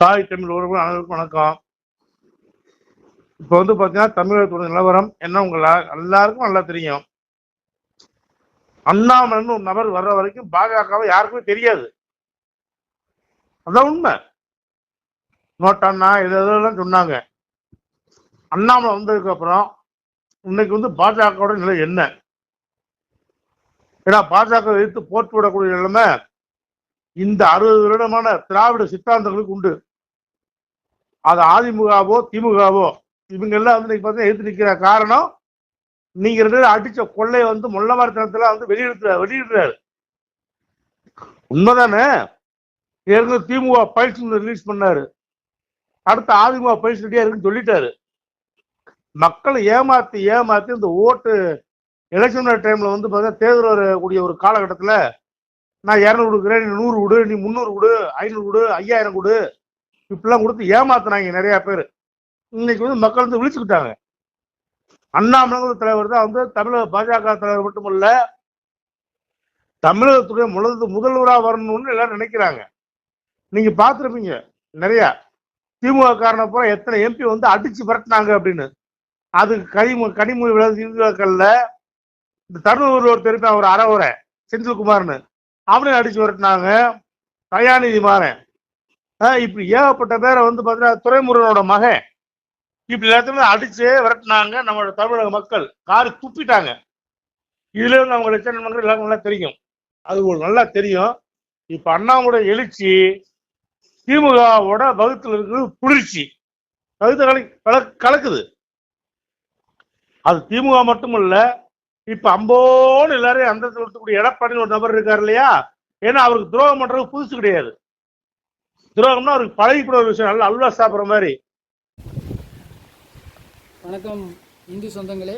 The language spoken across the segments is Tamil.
தாய் தமிழ் உறவு அனைவருக்கும் வணக்கம். இப்போ வந்து பார்த்தீங்கன்னா தமிழகத்தோட நிலவரம் என்ன? உங்களா எல்லாருக்கும் நல்லா தெரியும். அண்ணாமலைன்னு ஒரு நபர் வர்ற வரைக்கும் பாஜகவை யாருக்குமே தெரியாது. அதான் உண்மை. நோட்டண்ணா இது இதெல்லாம் சொன்னாங்க. அண்ணாமலை வந்ததுக்கு அப்புறம் இன்னைக்கு வந்து பாஜகவோட நிலை என்ன? ஏன்னா பாஜக எதிர்த்து போட்டு விடக்கூடிய நிலைமை இந்த அறுபது வருடமான திராவிட சித்தாந்தங்களுக்கு உண்டு. அது அதிமுகவோ திமுகவோ இவங்க எல்லாம் வந்து இன்னைக்கு பார்த்தீங்கன்னா எதிர்த்து நிற்கிற காரணம் நீங்க ரெண்டு பேரும் அடிச்ச கொள்ளை வந்து முள்ளமாரித்தனத்துல வந்து வெளியிடுறாரு வெளியிடுறாரு. உண்மைதானே? ஏற்கனவே திமுக பயிற்சி ரிலீஸ் பண்ணாரு. அடுத்து அதிமுக பயிற்சி ரெடியா இருக்குன்னு சொல்லிட்டாரு. மக்களை ஏமாத்தி ஏமாத்தி இந்த ஓட்டு எலெக்ஷன் டைம்ல வந்து பார்த்தீங்கன்னா தேர்தல் வரக்கூடிய ஒரு காலகட்டத்தில் நான் இரநூறு கொடுக்குறேன் நீ நூறு விடு நீ முந்நூறு விடு ஐநூறு விடு ஐயாயிரம் கொடு இப்படிலாம் கொடுத்து ஏமாத்தினாங்க நிறைய பேர். இன்னைக்கு வந்து மக்கள் வந்து விழிச்சுக்கிட்டாங்க. அண்ணாமலைங்கிற தலைவர் தான் வந்து தமிழக பாஜக தலைவர் மட்டுமல்ல தமிழகத்துடைய முதல் முதல்வராக வரணும்னு எல்லாரும் நினைக்கிறாங்க. நீங்க பார்த்துருப்பீங்க நிறையா. திமுக காரணம் பூரா எத்தனை எம்பி வந்து அடிச்சு விரட்டினாங்க அப்படின்னு. அது கனிமொழி கனிமொழி விழாக்கள்ல இந்த தருணூர் ஒரு தெரியும் ஒரு அறவுரை செந்தில்குமார்னு. அவனையும் அடிச்சு விரட்டினாங்க. தயாநிதி மாறன். இப்படி ஏகப்பட்ட பேரை வந்து பார்த்தீங்கன்னா துறைமுருகனோட மகன். இப்படி எல்லாத்தையுமே அடிச்சு விரட்டினாங்க நம்மளோட தமிழக மக்கள். காரி துப்பிட்டாங்க. இதுல இருந்து அவங்க லட்சணங்கள் எல்லாருக்கும் நல்லா தெரியும். அது ஒரு நல்லா தெரியும். இப்ப அண்ணாவோட எழுச்சி திமுகவோட வகுத்துல இருக்கிறது குளிர்ச்சி. வகுத்த கலக்குது. அது திமுக மட்டும் இல்ல இப்ப அம்போன்னு எல்லாரையும் அந்த இருக்கக்கூடிய எடப்பாடின்னு ஒரு நபர் இருக்காரு இல்லையா? ஏன்னா அவருக்கு துரோகம் பண்றது புதுசு கிடையாது. துரோகம்னா அவருக்கு பழகிக்கூட ஒரு விஷயம் நல்லா அல்வா சாப்பிட்ற மாதிரி. வணக்கம் இந்து சொந்தங்களே.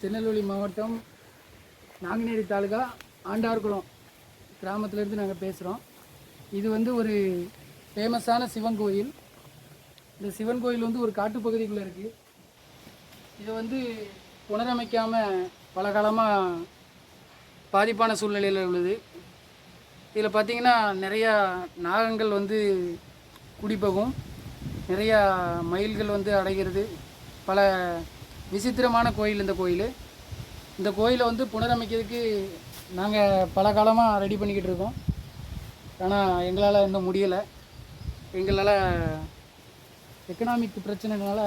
திருநெல்வேலி மாவட்டம் நாங்குநேரி தாலுகா ஆண்டார்குளம் கிராமத்திலேருந்து நாங்கள் பேசுகிறோம் இது வந்து ஒரு ஃபேமஸான சிவன் கோயில். இந்த சிவன் கோயில் வந்து ஒரு காட்டுப்பகுதிக்குள்ளே இருக்குது இதை வந்து புனரமைக்காமல் பல காலமாக பாதிப்பான சூழ்நிலையில் உள்ளது. இதில் பார்த்தீங்கன்னா நிறையா நாகங்கள் வந்து குடிபோகும் நிறையா மயில்கள் வந்து அடைகிறது. பல விசித்திரமான கோயில் இந்த கோயில். இந்த கோயிலை வந்து புனரமைக்கிறதுக்கு நாங்கள் பல காலமாக ரெடி பண்ணிக்கிட்டு இருக்கோம். ஆனால் எங்களால் இன்னும் முடியலை. எங்களால் எக்கனாமிக் பிரச்சனைனால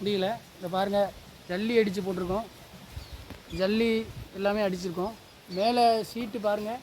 முடியல. இதை பாருங்கள் ஜல்லி அடித்து போட்டிருக்கோம். ஜல்லி எல்லாமே அடிச்சிருக்கோம். மேலே சீட்டு பாருங்கள்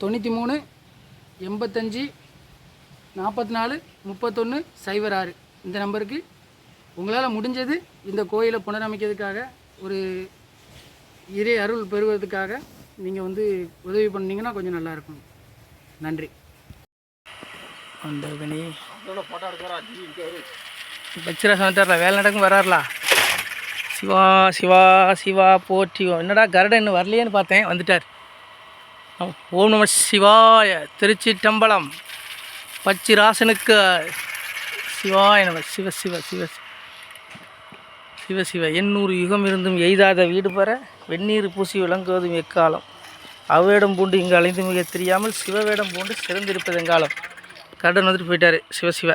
தொண்ணூற்றி மூணு எண்பத்தஞ்சு நாற்பத்தி நாலு முப்பத்தொன்று சைபர் ஆறு இந்த நம்பருக்கு உங்களால் முடிஞ்சது இந்த கோயிலை புனரமைக்கிறதுக்காக ஒரு இறை அருள் பெறுவதற்காக நீங்கள் வந்து உதவி பண்ணீங்கன்னா கொஞ்சம் நல்லாயிருக்கும் நன்றி. வந்தவனே பச்சிரா சமத்தாரில் வேலை நடக்கும் வராருலா. சிவா சிவா சிவா போற்றி. என்னடா கருடன் இன்னும் வரலையேன்னு பார்த்தேன் வந்துட்டார். ஓம் நம சிவாய திருச்சி டம்பலம் பச்சிராசனுக்கு சிவாய நம சிவ சிவ சிவ சிவ சிவ. எண்ணூறு யுகம் இருந்தும் எய்தாத வீடு பெற வெந்நீர் பூசி விளங்குவதும் எக்காலம். அவ்வேடம் பூண்டு இங்கு அலைந்து மிக தெரியாமல் சிவவேடம் பூண்டு சிறந்திருப்பது எங்காலம். கடன் வந்துட்டு போயிட்டார். சிவ சிவ.